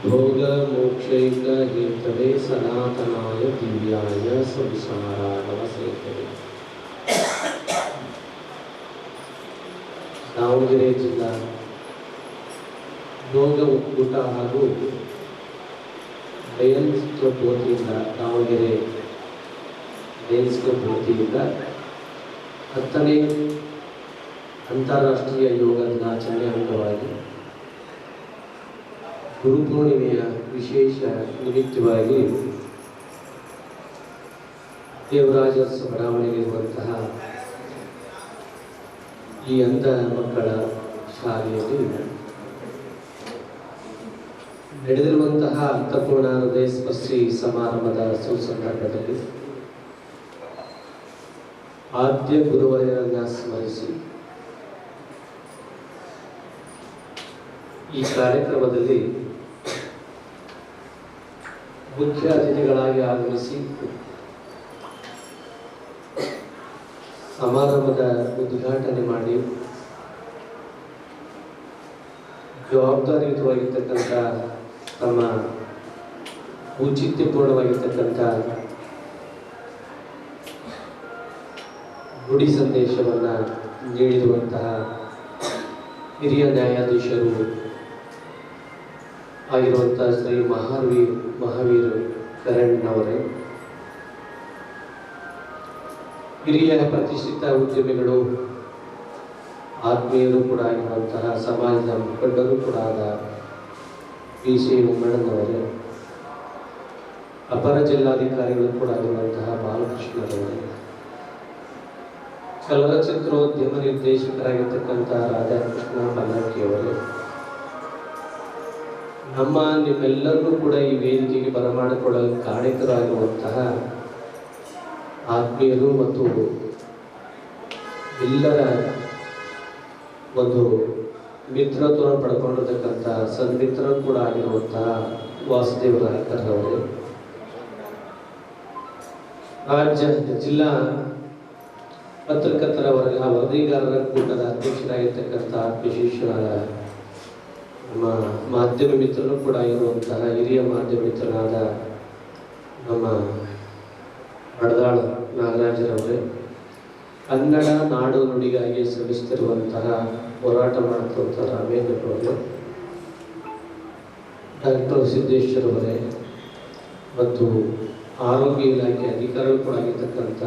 ಭೋಗ ಮೋಕ್ಷೈಕ ಹೇತವೇ ಸನಾತನಾಯ ದಿವ್ಯಾಯ ಸಂಸಾರಾಣವ ಸೇತವೆ ದಾವಣಗೆರೆ ಜಿಲ್ಲಾ ಯೋಗ ಒಕ್ಕೂಟ ಹಾಗೂ ಲಯನ್ಸ್ ಕ್ಲಬ್ ವತಿಯಿಂದ ದಾವಣಗೆರೆ ಲಯನ್ಸ್ ಕ್ಲಬ್ ವತಿಯಿಂದ ಹತ್ತನೇ ಅಂತಾರಾಷ್ಟ್ರೀಯ ಯೋಗ ದಿನಾಚರಣೆ ಅಂಗವಾಗಿ ಗುರುಪೂರ್ಣಿಮೆಯ ವಿಶೇಷ ನಿಮಿತ್ತವಾಗಿ ಬಡಾವಣೆಗೆ ಇರುವಂತಹ ಈ ಅಂಧ ಮಕ್ಕಳ ಶಾಲೆಯಲ್ಲಿ ನಡೆದಿರುವಂತಹ ಅರ್ಥಪೂರ್ಣ ಹೃದಯ ಸ್ಪರ್ಶಿ ಸಮಾರಂಭದ ಸುಸಂದರ್ಭದಲ್ಲಿ ಆದ್ಯ ಗುರುವರನ್ನ ಸ್ಮರಿಸಿ ಈ ಕಾರ್ಯಕ್ರಮದಲ್ಲಿ ಮುಖ್ಯ ಅತಿಥಿಗಳಾಗಿ ಆಗಮಿಸಿ ಸಮಾರಂಭದ ಉದ್ಘಾಟನೆ ಮಾಡಿ ಜವಾಬ್ದಾರಿಯುತವಾಗಿರ್ತಕ್ಕಂಥ ತಮ್ಮ ಔಚಿತ್ಯಪೂರ್ಣವಾಗಿರ್ತಕ್ಕಂಥ ಗುಡಿ ಸಂದೇಶವನ್ನು ನೀಡಿರುವಂತಹ ಹಿರಿಯ ನ್ಯಾಯಾಧೀಶರು ಆಗಿರುವಂತಹ ಶ್ರೀ ಮಹಾವೀರ್ ಮಹಾವೀರ್ ಕರಣ್ ಹಿರಿಯ ಪ್ರತಿಷ್ಠಿತ ಉದ್ಯಮಿಗಳು, ಆತ್ಮೀಯರು ಕೂಡ ಆಗಿರುವಂತಹ ಸಮಾಜದ ಮುಖಂಡರು ಕೂಡ ಆದ ಪಿ ಸಿ. ಉಮ್ಮಣ್ಣನವರೇ ಅಪರ ಜಿಲ್ಲಾಧಿಕಾರಿಗಳು ಕೂಡ ಆಗಿರುವಂತಹ ಬಾಲಕೃಷ್ಣರವರೇ, ಚಲನಚಿತ್ರೋದ್ಯಮ ನಿರ್ದೇಶಕರಾಗಿರ್ತಕ್ಕಂತಹ ರಾಧಾಕೃಷ್ಣ ಬಲ್ಲಕ್ಕಿಯವರೇ ನಮ್ಮ ನಿಮ್ಮೆಲ್ಲರಿಗೂ ಕೂಡ ಈ ವೇದಿಕೆಗೆ ಬರಮಾಡಿಕೊಳ್ಳಲು ಕಾಣಿಕರಾಗಿರುವಂತಹ ಆತ್ಮೀಯರು ಮತ್ತು ಎಲ್ಲರ ಒಂದು ಮಿತ್ರತ್ವ ಪಡ್ಕೊಂಡಿರ್ತಕ್ಕಂಥ ಸನ್ಮಿತ್ರರು ಕೂಡ ಆಗಿರುವಂತಹ ವಾಸುದೇವ ಅವರು ರಾಜ್ಯ, ಜಿಲ್ಲಾ ಪತ್ರಕರ್ತರ ವರದಿಗಾರರ ಕೂಟದ ಅಧ್ಯಕ್ಷರಾಗಿರ್ತಕ್ಕಂಥ ವಿಶೇಷರಾದ ನಮ್ಮ ಮಾಧ್ಯಮ ಮಿತ್ರರು ಕೂಡ ಇರುವಂತಹ ಹಿರಿಯ ಮಾಧ್ಯಮ ಮಿತ್ರರಾದ ನಮ್ಮ ಬಡದಾಳ ನಾಗರಾಜರವರೇ, ಕನ್ನಡ ನಾಡು ನುಡಿಗಾಗಿ ಶ್ರಮಿಸುತ್ತಿರುವಂತಹ ಹೋರಾಟ ಮಾಡುತ್ತಿರುವಂತಹ ರಾಮೇಂದ್ರರವರೇ ಡಾಕ್ಟರ್ ಸಿದ್ದೇಶ್ವರವರೇ ಮತ್ತು ಆರೋಗ್ಯ ಇಲಾಖೆ ಅಧಿಕಾರಿಗಳು ಕೂಡ ಆಗಿರ್ತಕ್ಕಂಥ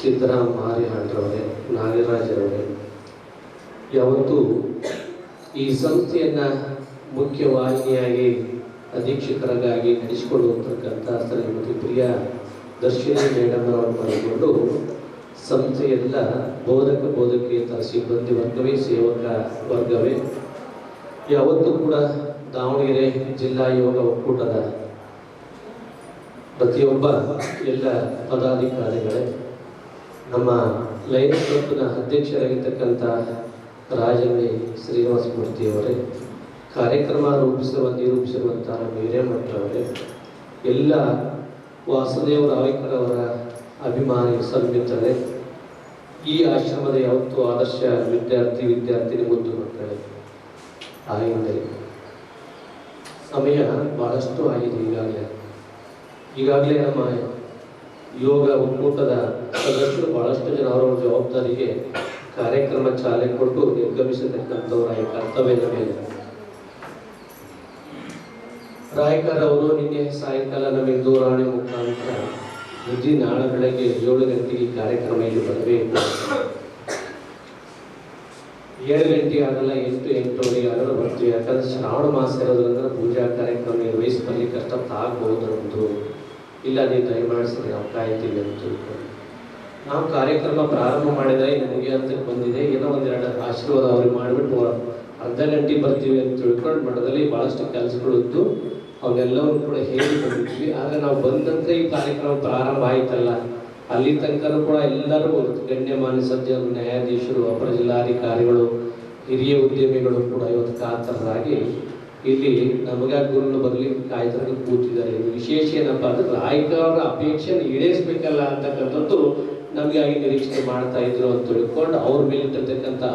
ಸಿದ್ದರಾಮ ಮಾರಿಹಾಳ್ರವರೇ ನಾಗರಾಜರವರೇ, ಯಾವತ್ತೂ ಈ ಸಂಸ್ಥೆಯನ್ನ ಮುಖ್ಯವಾಹಿನಿಯಾಗಿ ಅಧೀಕ್ಷಕರಾಗಿ ನಡೆಸಿಕೊಳ್ಳುವಂತಕ್ಕಂಥ ಶ್ರೀಮತಿ ಪ್ರಿಯ ದರ್ಶಿನಿ ಮೇಡಮ್ ಅವರು ಮಾಡಿಕೊಂಡು ಸಂಸ್ಥೆಯೆಲ್ಲ ಬೋಧಕ ಬೋಧಕೇತರ ಸಿಬ್ಬಂದಿ ವರ್ಗವೇ, ಸೇವಕ ವರ್ಗವೇ. ಯಾವತ್ತೂ ಕೂಡ ದಾವಣಗೆರೆ ಜಿಲ್ಲಾ ಯೋಗ ಒಕ್ಕೂಟದ ಪ್ರತಿಯೊಬ್ಬ ಎಲ್ಲ ಪದಾಧಿಕಾರಿಗಳೇ, ನಮ್ಮ ಲೈನ್ ಕ್ಲಬ್ನ ಅಧ್ಯಕ್ಷರಾಗಿರ್ತಕ್ಕಂಥ ರಾಜಮಣಿ ಶ್ರೀನಿವಾಸ ಮೂರ್ತಿಯವರೇ, ಕಾರ್ಯಕ್ರಮ ರೂಪಿಸಿರುವ ನಿರೂಪಿಸಿರುವಂತಹ ನಮ್ಮ ಹಿರೇಮಠರವರೇ ಎಲ್ಲ ವಾಸುದೇವ ರಾವಿಕರವರ ಅಭಿಮಾನಿ ಸನ್ಮಿತ್ರರೇ ಈ ಆಶ್ರಮದ ಯಾವತ್ತೂ ಆದರ್ಶ ವಿದ್ಯಾರ್ಥಿ, ವಿದ್ಯಾರ್ಥಿನಿ ಮುದ್ದು ಮಕ್ಕಳೇ. ತಾಯಿಯಿಂದಲೇ ಸಮಯ ಬಹಳಷ್ಟು ಆಗಿದೆ ಈಗಾಗಲೇ. ಈಗಾಗಲೇ ನಮ್ಮ ಯೋಗ ಒಕ್ಕೂಟದ ಸದಸ್ಯರು ಬಹಳಷ್ಟು ಜನ ಅವರ ಜವಾಬ್ದಾರಿಗೆ ಕಾರ್ಯಕ್ರಮ ಚಾಲನೆ ಕೊಟ್ಟು ನಿರ್ಗಮಿಸತಕ್ಕಂಥವ್ರ ಕರ್ತವ್ಯದ ಮೇಲೆ. ರಾಯಕರ್ ಅವರು ನಿನ್ನೆ ಸಾಯಂಕಾಲ ನಮಗೆ ದೂರವಾಣಿ ಮುಖಾಂತರ ಬುದ್ಧಿ ನಾಳೆ ಬೆಳಗ್ಗೆ ಏಳು ಗಂಟೆಗೆ ಕಾರ್ಯಕ್ರಮ ಇಲ್ಲಿ ಬರಬೇಕು ಏಳು ಗಂಟೆ ಆಗಲ್ಲ, ಎಂಟು ಎಂಟುವರೆಗೆ ಆಗಲ್ಲ ಬರ್ತೀವಿ ಯಾಕಂದ್ರೆ ಶ್ರಾವಣ ಮಾಸ ಇರೋದ್ರಿಂದ ಪೂಜಾ ಕಾರ್ಯಕ್ರಮ ನಿರ್ವಹಿಸುವಲ್ಲಿ ಕಷ್ಟ ಆಗ್ಬಹುದು ನಮ್ದು ಇಲ್ಲ, ನೀವು ದಯಮಾಡಿಸಿ ನಾವು ಅಂತ ತಿಳ್ಕೊಂಡು. ನಾವು ಕಾರ್ಯಕ್ರಮ ಪ್ರಾರಂಭ ಮಾಡಿದರೆ ನಮಗೆ ಅಂತ ಬಂದಿದೆ. ಏನೋ ಒಂದೆರಡು ಆಶೀರ್ವಾದ ಅವ್ರಿಗೆ ಮಾಡಿಬಿಟ್ಟು ಅರ್ಧ ಗಂಟೆ ಬರ್ತೀವಿ ಅಂತ ತಿಳ್ಕೊಂಡು ಮಠದಲ್ಲಿ ಭಾಳಷ್ಟು ಕೆಲಸಗಳು ಇದ್ದು ಅವನ್ನೆಲ್ಲವನ್ನು ಕೂಡ ಹೇಳಿ ಬಂದಿದ್ವಿ ಆದರೆ ನಾವು ಬಂದಂತೆ ಈ ಕಾರ್ಯಕ್ರಮ ಪ್ರಾರಂಭ ಆಯ್ತಲ್ಲ. ಅಲ್ಲಿ ತನಕನೂ ಕೂಡ ಎಲ್ಲರೂ ಗಣ್ಯಮಾನ್ಯ ಸಜ್ಜರು ನ್ಯಾಯಾಧೀಶರು, ಅಪರ ಜಿಲ್ಲಾಧಿಕಾರಿಗಳು, ಹಿರಿಯ ಉದ್ಯಮಿಗಳು ಕೂಡ ಇವತ್ತು ಕಾತರರಾಗಿ ಇಲ್ಲಿ ನಮಗೆ ಗುರುಗಳು ಬರಲಿ ಕಾಯ್ತಾರೆ ಕೂತಿದ್ದಾರೆ. ವಿಶೇಷ ಏನಪ್ಪಾ ಅಂದ್ರೆ ಅವರ ಅಪೇಕ್ಷೆ ಈಡೇರಿಸ್ಬೇಕಲ್ಲ ಅಂತಕ್ಕಂಥದ್ದು ನಮಗೆ ಆಗಿ ನಿರೀಕ್ಷೆ ಮಾಡ್ತಾ ಇದ್ರು ಅಂತ ತಿಳ್ಕೊಂಡು ಅವ್ರ ಮೇಲೆ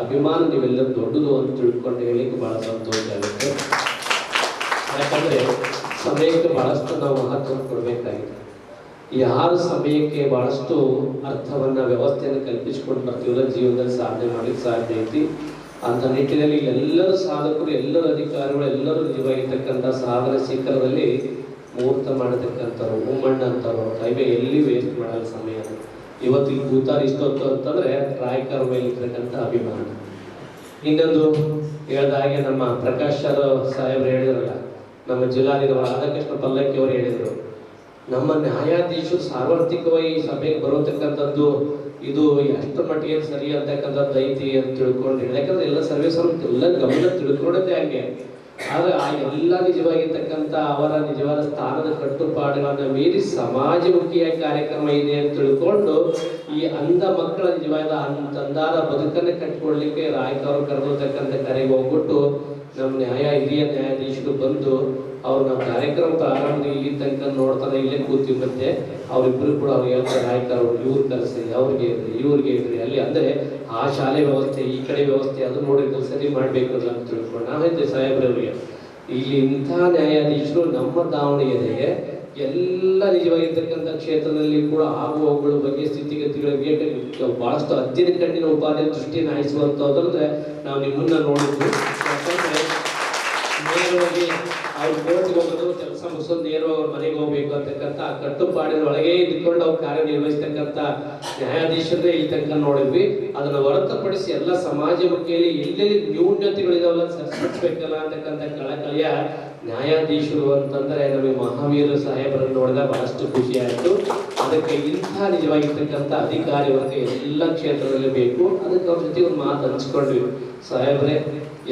ಅಭಿಮಾನ ನೀವೆಲ್ಲರೂ ದೊಡ್ಡದು ಅಂತ ತಿಳ್ಕೊಂಡು ಹೇಳಿಕ್ಕೆ ಬಹಳ ಸಂತೋಷ ಆಗುತ್ತೆ. ಯಾಕಂದ್ರೆ ಸಮಯಕ್ಕೆ ಬಹಳಷ್ಟು ನಾವು ಮಹತ್ವ ಕೊಡಬೇಕಾಗಿದೆ. ಯಾರು ಸಮಯಕ್ಕೆ ಬಹಳಷ್ಟು ಅರ್ಥವನ್ನ, ವ್ಯವಸ್ಥೆಯನ್ನು ಕಲ್ಪಿಸಿಕೊಂಡು ಬರ್ತೀವಲ್ಲ, ಜೀವನದಲ್ಲಿ ಸಾಧನೆ ಮಾಡ್ಲಿಕ್ಕೆ ಸಾಧ್ಯ ಐತಿ. ಅಂತ ನಿಟ್ಟಿನಲ್ಲಿ ಎಲ್ಲರೂ ಸಾಧಕರು, ಎಲ್ಲರೂ ಅಧಿಕಾರಿಗಳು, ಎಲ್ಲರೂ ನಿಜವಾಗಿರ್ತಕ್ಕಂಥ ಸಾಧನ ಶಿಖರದಲ್ಲಿ ಮುಹೂರ್ತ ಮಾಡತಕ್ಕಂಥವ್ರು ಹೂಮಣ್ಣ ಅಂತವ್ರು ಟೈಮೇ ಎಲ್ಲಿ ವೇಸ್ಟ್ ಮಾಡಲ್ಲ ಸಮಯ ಇವತ್ತು ಇಲ್ಲಿ ಕೂತಾರ ಇಷ್ಟೊತ್ತು ಅಂತಂದ್ರೆ ರಾಯಕರ ಮೇಲೆ ಇರ್ತಕ್ಕಂಥ ಅಭಿಮಾನ. ಇನ್ನೊಂದು ಹೇಳ್ದ ಹಾಗೆ ನಮ್ಮ ಪ್ರಕಾಶ್ ಸರ್ ಸಾಹೇಬ್ರು ಹೇಳಿದ್ರಲ್ಲ, ನಮ್ಮ ಜಿಲ್ಲಾಧಿಕಾರ ರಾಧಾಕೃಷ್ಣ ಪಲ್ಲಕ್ಕಿ ಅವರು ಹೇಳಿದರು, ನಮ್ಮ ನ್ಯಾಯಾಧೀಶರು ಸಾರ್ವತ್ರಿಕವಾಗಿ ಸಭೆಗೆ ಬರತಕ್ಕಂಥದ್ದು ಇದು ಎಷ್ಟು ಮಟ್ಟಿಗೆ ಸರಿ ಅಂತಕ್ಕಂಥದ್ದು ಐತಿ ಅಂತ ತಿಳ್ಕೊಂಡು, ಯಾಕಂದ್ರೆ ಎಲ್ಲ ಸರ್ವಿಸ್ ಎಲ್ಲ ಗಮನ ತಿಳ್ಕೊಂಡದ್ದೇ ಹಂಗೆ. ಆದ್ರೆ ಆ ಎಲ್ಲ ನಿಜವಾಗಿರ್ತಕ್ಕಂಥ ಅವರ ನಿಜವಾದ ಸ್ಥಾನದ ಕಟ್ಟುಪಾಡುಗಳನ್ನ ಮೀರಿ ಸಮಾಜಮುಖಿಯ ಕಾರ್ಯಕ್ರಮ ಇದೆ ಅಂತ ತಿಳ್ಕೊಂಡು ಈ ಅಂಧ ಮಕ್ಕಳ ನಿಜವಾದ ತಂದಾದ ಬದುಕನ್ನು ಕಟ್ಟಿಕೊಡ್ಲಿಕ್ಕೆ ರಾಯಕ ಅವರು ಕರೆದಿರ್ತಕ್ಕಂಥ ಕರೆಗೆ ಹೋಗ್ಬಿಟ್ಟು ನಮ್ಮ ನ್ಯಾಯ ಹಿರಿಯ ನ್ಯಾಯಾಧೀಶರು ಬಂದು ಅವ್ರು ನಮ್ಮ ಕಾರ್ಯಕ್ರಮ ಪ್ರಾರಂಭ ಇಲ್ಲಿ ತನಕ ನೋಡ್ತಾರೆ ಇಲ್ಲೇ ಕೂತೀವಿ ಮತ್ತೆ ಅವರಿಬ್ಬರು ಕೂಡ ಅವ್ರು ಹೇಳ್ತಾರೆ, ನಾಯಕರು ಇವ್ರು ಕಲಿಸಿ ಅವ್ರಿಗೆ ಇರ್ರಿ, ಇವ್ರಿಗೆ ಇರ್ರಿ. ಅಲ್ಲಿ ಅಂದ್ರೆ ಆ ಶಾಲೆ ವ್ಯವಸ್ಥೆ, ಈ ಕಡೆ ವ್ಯವಸ್ಥೆ ಅದು ನೋಡಿದ್ರೆ ಸರಿ ಮಾಡಬೇಕು ಅಂತ ತಿಳ್ಕೊಂಡು ನಾವೈತೆ ಸಾಹೇಬ್ರವ್ರಿಗೆ. ಇಲ್ಲಿ ಇಂಥ ನ್ಯಾಯಾಧೀಶರು ನಮ್ಮ ದಾವಣಗೆರೆಗೆ ಎಲ್ಲ ನಿಜವಾಗಿರ್ತಕ್ಕಂಥ ಕ್ಷೇತ್ರದಲ್ಲಿ ಕೂಡ ಆಗುವ ಹೋಗುಗಳ ಬಗ್ಗೆ ಸ್ಥಿತಿಗತಿಗಳಿಗೆ ಬಹಳಷ್ಟು ಹದ್ದಿನ ಕಣ್ಣಿನ ಉಪಾಧಿ ದೃಷ್ಟಿಯನ್ನು ಹಾಯಿಸುವಂತಂದ್ರೆ ನಾವು ನಿಮ್ಮನ್ನ ನೋಡಿದ್ವಿ. ನೇರವಾಗಿ ಅವ್ರು ಕೋರ್ಟ್ಗೆ ಹೋಗೋದು ಕೆಲಸ ಮುಗಿಸೋದು ನೇರವಾಗಿ ಅವ್ರ ಮನೆಗೆ ಹೋಗ್ಬೇಕು ಅಂತಕ್ಕಂಥ ಆ ಕಟ್ಟುಪಾಡಿನ ಒಳಗೆ ಇದ್ಕೊಂಡು ಅವ್ರು ಕಾರ್ಯನಿರ್ವಹಿಸ್ತಕ್ಕಂಥ ನ್ಯಾಯಾಧೀಶರೇ ಇಲ್ಲಿ ತನಕ ನೋಡಿದ್ವಿ. ಅದನ್ನ ಹೊರತುಪಡಿಸಿ ಎಲ್ಲ ಸಮಾಜಮುಖಿಯಲ್ಲಿ ಎಲ್ಲೆಲ್ಲಿ ನ್ಯೂನ್ಯತೆಗಳಿದಾವಲ್ಲ ಸರಿಪಡಿಸ್ಬೇಕಲ್ಲ ಅಂತಕ್ಕಂಥ ಕಳಕಳಿಯ ನ್ಯಾಯಾಧೀಶರು ಅಂತಂದ್ರೆ ನಮಗೆ ಮಹಾವೀರ ಸಾಹೇಬರನ್ನು ನೋಡಿದಾಗ ಬಹಳಷ್ಟು ಖುಷಿ ಆಯಿತು. ಅದಕ್ಕೆ ಇಂಥ ನಿಜವಾಗಿರ್ತಕ್ಕಂಥ ಅಧಿಕಾರಿ ವರ್ಗ ಎಲ್ಲ ಕ್ಷೇತ್ರದಲ್ಲಿ ಬೇಕು. ಅದಕ್ಕೆ ಅವ್ರ ಜೊತೆ ಒಂದು ಮಾತು ಹಂಚ್ಕೊಂಡ್ವಿ. ಸಾಹೇಬ್ರೆ,